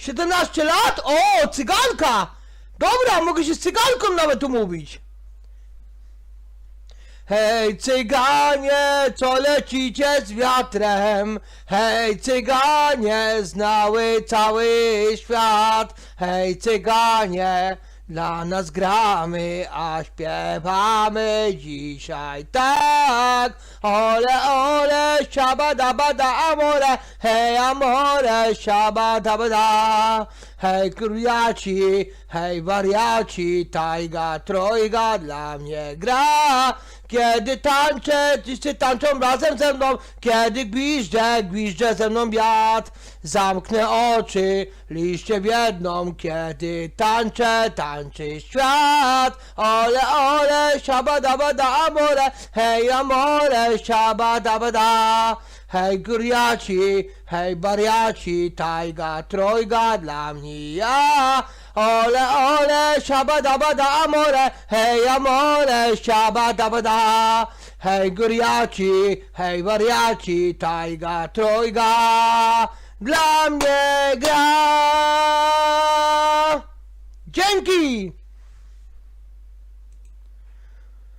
17 lat? O, cyganka! Dobra, mogę się z cyganką nawet umówić. Hej cyganie, co lecicie z wiatrem? Hej cyganie, znały cały świat. Hej cyganie, dla nas gramy, a śpiewamy dzisiaj tak. Ole, ole, siabada, bada, amore, hej amore, siabada, bada. Hej króliaci, hej wariaci, tajga, trojga dla mnie gra. Kiedy tańczę, wszyscy tańczą razem ze mną Kiedy gwiżdżę, gwiżdżę ze mną wiatr Zamknę oczy, liście wiedną Kiedy tańczę, tańczy świat. Ole, ole, siabadabada, amore. Hej, amore, siabadabada Hej, guriaci, hej, bariaci Tajga, trojga dla mnie ja. Ole, ole, siabadabada, amore, hej, amore, siabadabada. Hej, guriaci, hej, wariaci, tajga, trojga, dla mnie gra. Dzięki!